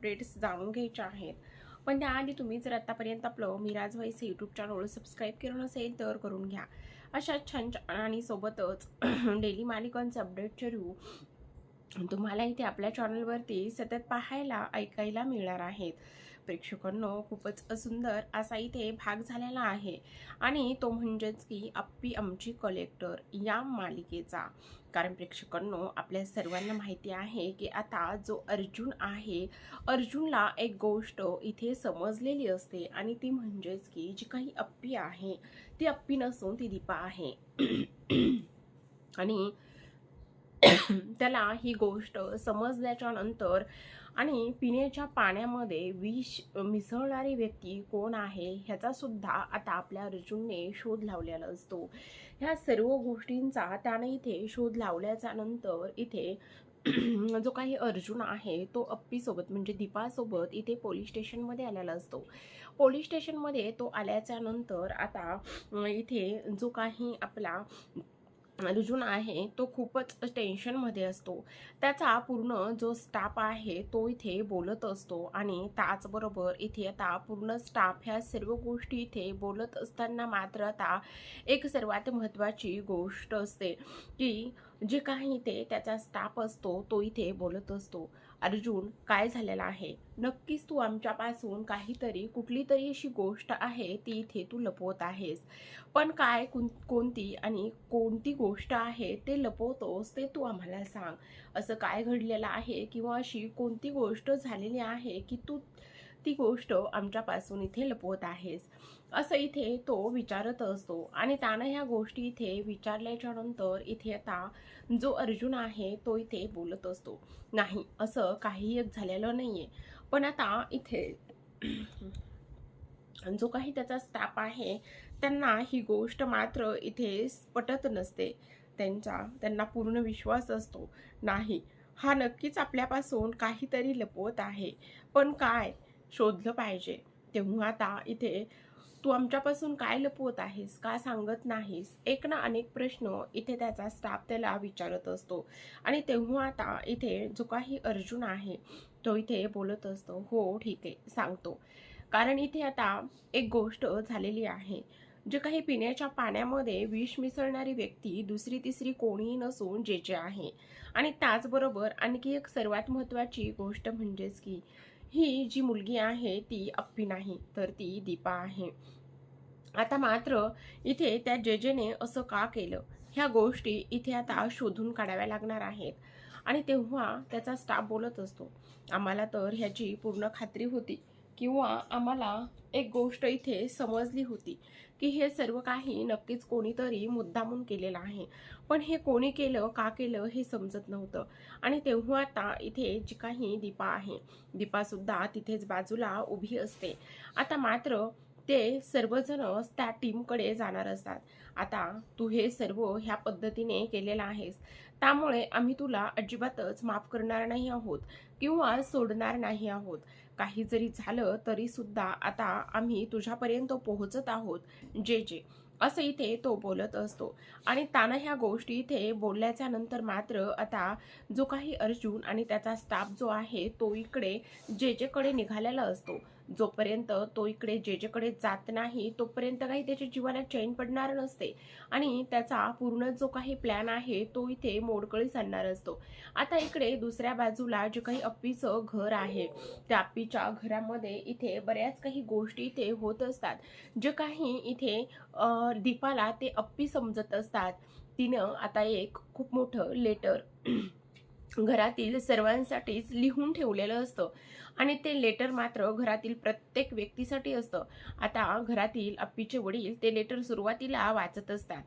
Updates जाणून घ्यायच्या आहेत. पण त्याआधी तुम्ही जर आतापर्यंत आपलं Miraj voice YouTube channel subscribe केलं नसेल तर करून घ्या. अशा छान छान आणि सोबतच डेली मालिकांचे अपडेटचे रिव्ह्यू तुम्हाला इथे आपल्या चॅनलवरती सतत पाहायला ऐकायला मिळणार आहेत. प्रेक्षकांनो खूपच सुंदर असा इथे भाग झालेला आहे. आणि तो म्हणजेच की अप्पी आमची कलेक्टर या मालिकेचा. कारण प्रेक्षकांनो आपल्या सर्वांना माहिती आहे की आता जो अर्जुन आहे अर्जुनला एक गोष्ट इथे समजलेली असते आणि ती म्हणजेच की जी काही अप्पी आहे ती अप्पी नसून ती दीपा आहे. आणि त्याला ही गोष्ट समजल्याच्या नंतर आणि पिण्याच्या पाण्यामध्ये विष मिसळणारी व्यक्ती कोण आहे ह्याचा सुद्धा आता आपल्या अर्जुनने शोध लावलेला असतो. ह्या सर्व गोष्टींचा त्याने इथे शोध लावल्याच्या नंतर इथे जो काही अर्जुन आहे तो अप्पीसोबत म्हणजे दीपासोबत इथे पोलीस स्टेशनमध्ये आलेला असतो. पोलीस स्टेशनमध्ये तो आल्याच्यानंतर आता इथे जो काही आपला अर्जुन आहे तो खूपच टेन्शनमध्ये असतो. त्याचा पूर्ण जो स्टाफ आहे तो इथे बोलत असतो आणि त्याचबरोबर इथे आता पूर्ण स्टाफ ह्या सर्व गोष्टी इथे बोलत असताना मात्र आता एक सर्वात महत्त्वाची गोष्ट असते की जे काही इथे त्याचा स्टाफ असतो तो इथे बोलत असतो. अर्जुन काय झालेला आहे? नक्कीच तू आमच्यापासून काहीतरी कुठली तरी अशी गोष्ट आहे ती इथे तू लपवत आहेस. पण काय कोण कोणती आणि कोणती गोष्ट आहे ते लपवतोस ते तू आम्हाला सांग. असं काय घडलेलं आहे किंवा अशी कोणती गोष्ट झालेली आहे की तू ती गोष्ट आमच्यापासून इथे लपवत आहेस. असं इथे तो विचारत असतो आणि त्यानं ह्या गोष्टी इथे विचारल्याच्या नंतर इथे आता जो अर्जुन आहे तो इथे बोलत असतो. नाही असं काही एक झालेलं नाहीये. पण आता इथे जो काही त्याचा स्टाफ आहे त्यांना ही गोष्ट मात्र इथे पटत नसते. त्यांचा त्यांना पूर्ण विश्वास असतो. नाही हा नक्कीच आपल्यापासून काहीतरी लपवत आहे. पण काय? शोधलं पाहिजे. तेव्हा आता इथे तू आमच्यापासून काय लपवत आहेस? का सांगत नाहीस? एक ना अनेक प्रश्न इथे त्याचा स्टाफ त्याला विचारत असतो. आणि तेव्हा आता इथे जो काही अर्जुन आहे तो इथे बोलत असतो हो ठीक आहे सांगतो. कारण इथे आता एक गोष्ट झालेली आहे. जे काही पिण्याच्या पाण्यामध्ये विष मिसळणारी व्यक्ती दुसरी तिसरी कोणीही नसून जे जे आहे. आणि त्याचबरोबर आणखी एक सर्वात महत्त्वाची गोष्ट म्हणजेच की ही जी मुलगी आहे ती अप्पी नाही तर ती दीपा आहे. आता मात्र इथे त्या जेजेने असं का केलं? ह्या गोष्टी इथे आता शोधून काढाव्या लागणार आहेत. आणि तेव्हा त्याचा स्टाफ बोलत असतो आम्हाला तर ह्याची पूर्ण खात्री होती. किंवा आम्हाला एक गोष्ट इथे समजली होती की हे सर्व काही नक्कीच कोणीतरी मुद्दामून केलेलं आहे. पण हे कोणी केलं का केलं हे समजत नव्हतं. आणि तेव्हा आता इथे जी काही दीपा आहे दीपासुद्धा तिथेच बाजूला उभी असते. आता मात्र ते सर्वजण त्या टीमकडे जाणार असतात. आता तू हे सर्व ह्या पद्धतीने केलेलं आहेस. त्यामुळे आम्ही तुला अजिबातच माफ करणार नाही आहोत किंवा सोडणार नाही आहोत. काही जरी झालं तरी सुद्धा आता आम्ही तुझ्यापर्यंत पोहोचत आहोत जे जे. असं इथे तो बोलत असतो. आणि त्यानं ह्या गोष्टी इथे बोलल्याच्या नंतर मात्र आता जो काही अर्जुन आणि त्याचा स्टाफ जो आहे तो इकडे जे जेकडे निघालेला असतो. जोपर्यंत तो इकडे जे जेकडे जात नाही तोपर्यंत काही त्याच्या जीवाला चैन पडणार नसते. आणि त्याचा पूर्ण जो काही प्लॅन आहे तो इथे मोडकळीस आणणार असतो. आता इकडे दुसऱ्या बाजूला जे काही अप्पीचं घर आहे त्या अप्पीच्या घरामध्ये इथे बऱ्याच काही गोष्टी इथे होत असतात. जे काही इथे दीपाला ते अप्पी समजत असतात. तिनं आता एक खूप मोठं लेटर घरातील सर्वांसाठीच लिहून ठेवलेलं असतं. आणि ते लेटर मात्र घरातील प्रत्येक व्यक्तीसाठी असतं. आता घरातील अप्पीचे वडील ते लेटर सुरुवातीला वाचत असतात.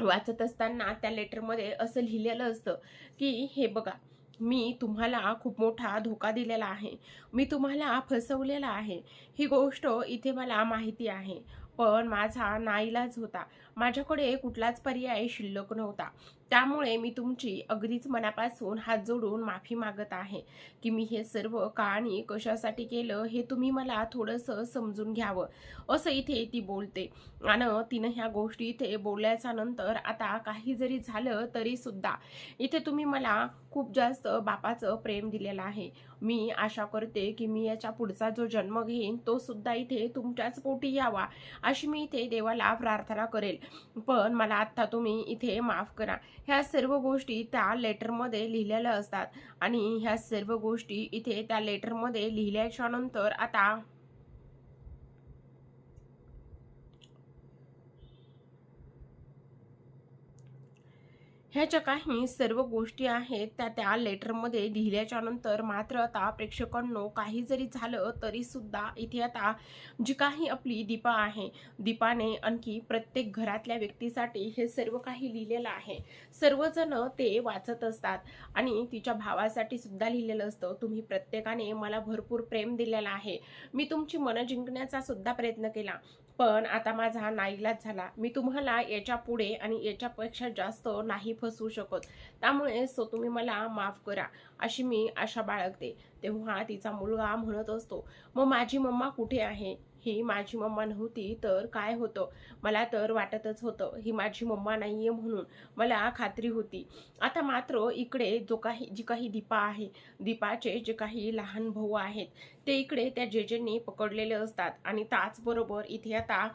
वाचत असताना त्या लेटरमध्ये असं लिहिलेलं असतं की हे बघा मी तुम्हाला खूप मोठा धोका दिलेला आहे. मी तुम्हाला फसवलेला आहे. ही गोष्ट इथे मला माहिती आहे. पण माझा नाईलाज होता. माझ्याकडे कुठलाच पर्याय शिल्लक नव्हता. त्यामुळे मी तुमची अगदीच मनापासून हात जोडून माफी मागत आहे की मी हे सर्व का आणि कशासाठी केलं हे तुम्ही मला थोडंसं समजून घ्यावं असं इथे ती बोलते. आणि तिनं ह्या गोष्टी इथे बोलल्याच्या नंतर आता काही जरी झालं तरी सुद्धा इथे तुम्ही मला खूप जास्त बापाचं प्रेम दिलेलं आहे. मी आशा करते की मी याच्या पुढचा जो जन्म घेईन तो सुद्धा इथे तुमच्याच पोटी यावा अशी मी इथे देवाला प्रार्थना करेल. पण मला आत्ता तुम्ही इथे माफ करा. ह्या सर्व गोष्टी त्या लेटरमध्ये लिहिलेल्या असतात आणि ह्या सर्व गोष्टी इथे त्या लेटरमध्ये लिहिल्याच्या नंतर आता ह्या ज्या काही सर्व गोष्टी आहेत त्या त्या लेटरमध्ये लिहिल्याच्या नंतर मात्र आता प्रेक्षकांनो काही जरी झालं तरी सुद्धा इथे आता जी काही आपली दीपा आहे दीपाने आणखी प्रत्येक घरातल्या व्यक्तीसाठी हे सर्व काही लिहिलेलं आहे. सर्वजण ते वाचत असतात आणि तिच्या भावासाठी सुद्धा लिहिलेलं असतं. तुम्ही प्रत्येकाने मला भरपूर प्रेम दिलेलं आहे. मी तुमची मनं जिंकण्याचा सुद्धा प्रयत्न केला. पण आता माझा नाईलाज झाला. मी तुम्हाला याच्यापुढे आणि याच्यापेक्षा जास्त नाही फसवू शकत. त्यामुळे सो तुम्ही मला माफ करा अशी मी आशा बाळगते. तेव्हा तिचा मुलगा म्हणत असतो मग माझी मम्मा कुठे आहे? ही माझी मम्मा नव्हती तर काय होतं? मला तर वाटतच होतं ही माझी मम्मा नाहीये म्हणून मला खात्री होती. आता मात्र इकडे जो काही जी काही दीपा आहे दीपाचे जे काही लहान भाऊ आहेत ते इकडे त्या जेजेंनी पकडलेले असतात. आणि त्याचबरोबर इथे आता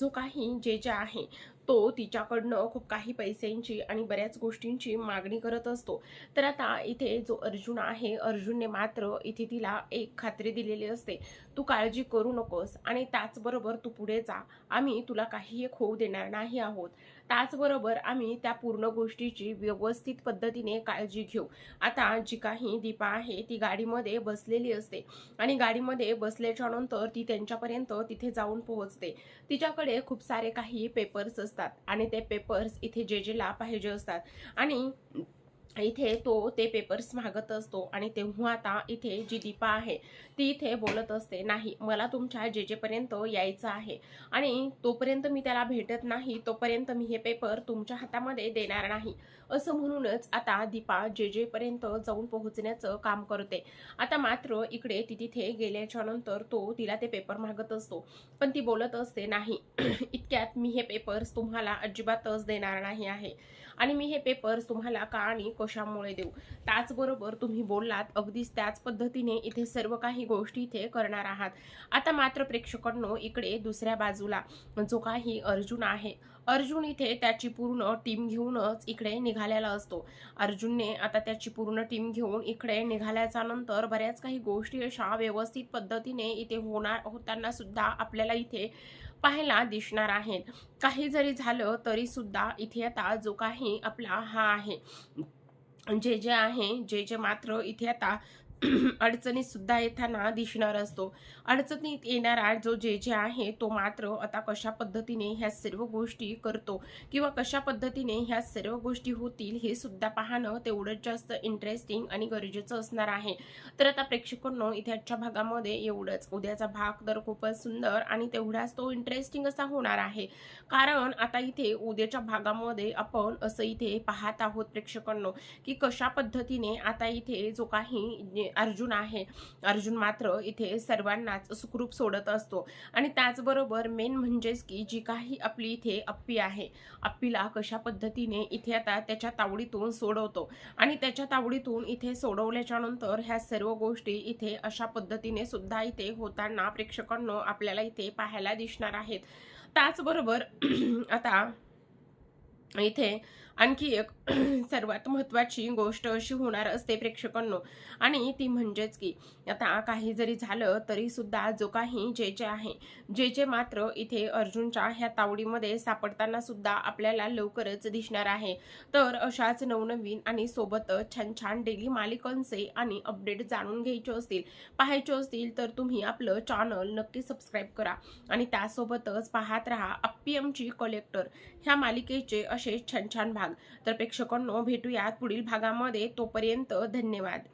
जो काही जेजा आहे तो तिच्याकडनं खूप काही पैशांची आणि बऱ्याच गोष्टींची मागणी करत असतो. तर आता इथे जो अर्जुन आहे अर्जुनने मात्र इथे तिला एक खात्री दिलेली असते. तू काळजी करू नकोस आणि त्याचबरोबर तू पुढे जा. आम्ही तुला काही एक होऊ देणार नाही आहोत. त्याचबरोबर आम्ही त्या पूर्ण गोष्टीची व्यवस्थित पद्धतीने काळजी घेऊ. आता जी काही दीपा आहे ती गाडीमध्ये बसलेली असते. आणि गाडीमध्ये बसल्याच्यानंतर ती त्यांच्यापर्यंत तिथे जाऊन पोहोचते. तिच्याकडे खूप सारे काही पेपर्स असतात आणि ते पेपर्स इथे जे जेला पाहिजे असतात. आणि इथे तो ते पेपर्स मागत असतो आणि तेव्हा आता इथे जी दीपा आहे ती इथे बोलत असते नाही मला तुमच्या जे जेपर्यंत यायचं आहे आणि तोपर्यंत मी त्याला भेटत नाही तोपर्यंत मी हे पेपर तुमच्या हातामध्ये देणार नाही. असं म्हणूनच आता दीपा जे जेपर्यंत जाऊन पोहोचण्याचं काम करते. आता मात्र इकडे ती तिथे गेल्याच्यानंतर तो तिला ते पेपर मागत असतो. पण ती बोलत असते नाही इतक्यात मी हे पेपर्स तुम्हाला अजिबातच देणार नाही आहे. आणि मी हे पेपर्स तुम्हाला का आणि कशामुळे देऊ. त्याचबरोबर तुम्ही बोललात अगदीच त्याच पद्धतीने इथे सर्व काही गोष्टी इथे करणार आहात. आता मात्र प्रेक्षकांनो इकडे दुसऱ्या बाजूला जो काही अर्जुन आहे अर्जुन इथे त्याची पूर्ण टीम घेऊनच इकडे निघालेला असतो. अर्जुनने आता त्याची पूर्ण टीम घेऊन इकडे निघाल्याच्या नंतर बऱ्याच काही गोष्टी अशा व्यवस्थित पद्धतीने इथे होणार होताना सुद्धा आपल्याला इथे पाहायला दिसणार आहेत. काही जरी झालं तरी सुद्धा इथे आता जो काही आपला हा आहे. जे जे आहे जे जे मात्र इथे आता अडचणीत सुद्धा येताना दिसणार असतो. अडचणीत येणारा जो जे जे आहे तो मात्र आता कशा पद्धतीने ह्या सर्व गोष्टी करतो किंवा कशा पद्धतीने ह्या सर्व गोष्टी होतील हे सुद्धा पाहणं तेवढंच जास्त इंटरेस्टिंग आणि गरजेचं असणार आहे. तर आता प्रेक्षकांनो इथे आजच्या भागामध्ये एवढंच. उद्याचा भाग तर खूपच सुंदर आणि तेवढाच तो इंटरेस्टिंग असा होणार आहे. कारण आता इथे उद्याच्या भागामध्ये आपण असं इथे पाहत आहोत प्रेक्षकांनो की कशा पद्धतीने आता इथे जो काही अर्जुन आहे. अर्जुन मात्र इथे सर्वांनाच सुखरूप सोडत असतो. आणि त्याचबरोबर मेन म्हणजेच की जी काही आपली इथे अप्पी आहे अप्पीला कशा पद्धतीने इथे आता त्याच्या तावडीतून सोडवतो? आणि त्याच्या तावडीतून इथे सोडवल्याच्या नंतर ह्या सर्व गोष्टी इथे अशा पद्धतीने सुद्धा इथे होताना प्रेक्षकांनो आपल्याला इथे पाहायला दिसणार आहेत. त्याचबरोबर आता इथे आणखी एक सर्वात महत्त्वाची गोष्ट अशी होणार असते प्रेक्षकांनो. आणि ती म्हणजेच की आता काही जरी झालं तरी सुद्धा जो काही जे जे आहे जे जे मात्र इथे अर्जुनच्या ह्या तावडीमध्ये सापडताना सुद्धा आपल्याला लवकरच दिसणार आहे. तर अशाच नवनवीन आणि सोबतच छान छान डेली मालिकांचे आणि अपडेट जाणून घ्यायचे असतील पाहायचे असतील तर तुम्ही आपलं चॅनल नक्की सबस्क्राईब करा. आणि त्यासोबतच पाहत राहा अप्पीएमची कलेक्टर ह्या मालिकेचे असे छान छान भाग. तर प्रेक्षकांनो भेटूयात पुढील भागामध्ये. तोपर्यंत धन्यवाद.